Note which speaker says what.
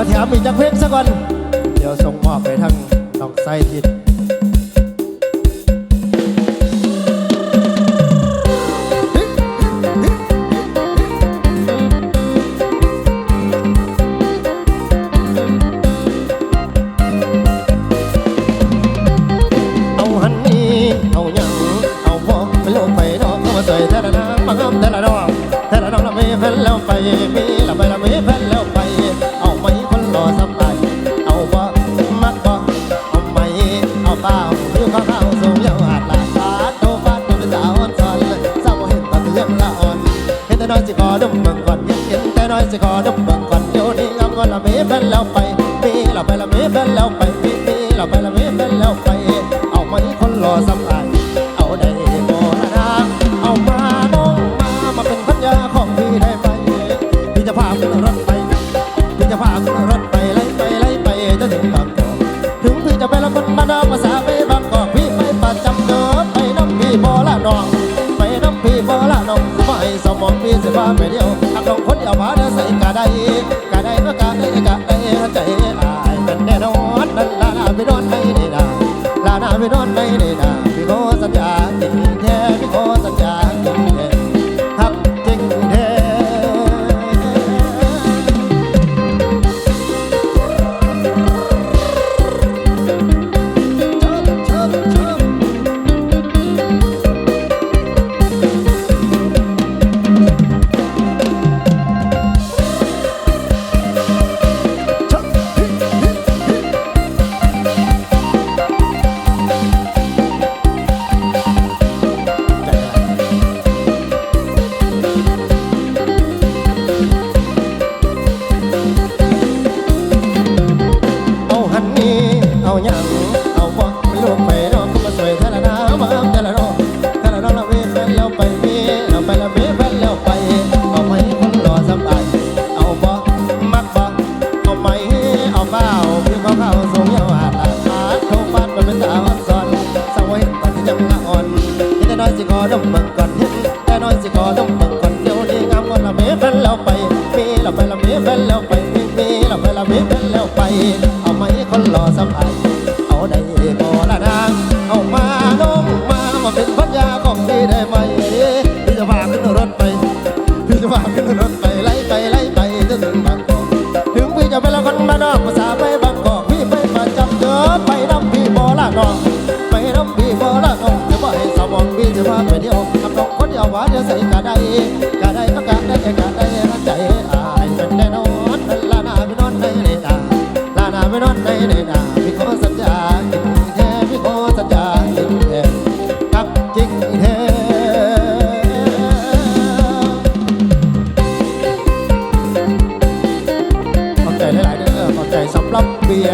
Speaker 1: ยวแถมอีกจักเพลงสักก่อน เดี๋ยวส่งมอบไปทางน้องไซทิดเอาหันนี่เอาหยังเอาพอไปล สิขอดมเบิ่งก่อนเดี๋ยวนี้งามก็ละไม่เพิ่นแล้วไปมีละไปละไม่เพิ่นแล้วไปมีมีละไปละไม่เพิ่นแล้วไป เอาไหมคนรอสำอายเอาได้บ่นะเอามาน้องมามาเป็นพันยาของพี่ได้ไหมพี่จะพาขึ้นรถไปพี่จะพาขึ้นรถไปไล่ไปไล่ไปจนถึงบางกอกถึงพี่จะไปละคนบ้านนอกภาษาไปบางกอกพี่ไปประจำเดิมไปน้ำพี่บ่ละน้องไปน้ำพี่บ่ละน้องสิบ่ให้สมองพี่สิพาไปเดียว เอาหยังเอาบ่ลูกไปนอกก็มาสวยแต่ละน้ำมาแต่ละนอกแต่ละนอกละเวฟแล้วไปมีเอาไปละเวฟแล้วไปเอาไหมคนรอสบายเอาบ่มักบ่เอาไหมเอาเปล่าพี่เขาเข้าสูงยาวอาดอาดเขาฟาดมันเป็นสาวซ้อนสาวไว้ตอนที่จังละอ่อนนี่แต่น้อยสิขอดมเบิ่งก่อนเห็นแต่น้อยสิขอดมเบิ่งก่อนเดี๋ยวนี้งามคนละเวฟแล้วไปเมีละไปละเวฟแล้วไปมีมีละไปละเวฟแล้วไป เอาไหมคนรอสบายเอาได้บ่ละนางเอามาน้องมามาเป็นพันยาของพี่ได้ไหมพี่จะพาขึ้นรถไปพี่จะพาขึ้นรถ ไม่ได้นาพี่ขอสัญญาจริงแท้พี่ขอสัญญาจริงแท้กับจริงแท้ขอบใหลายๆเด้อขอบใสำหรับเบีย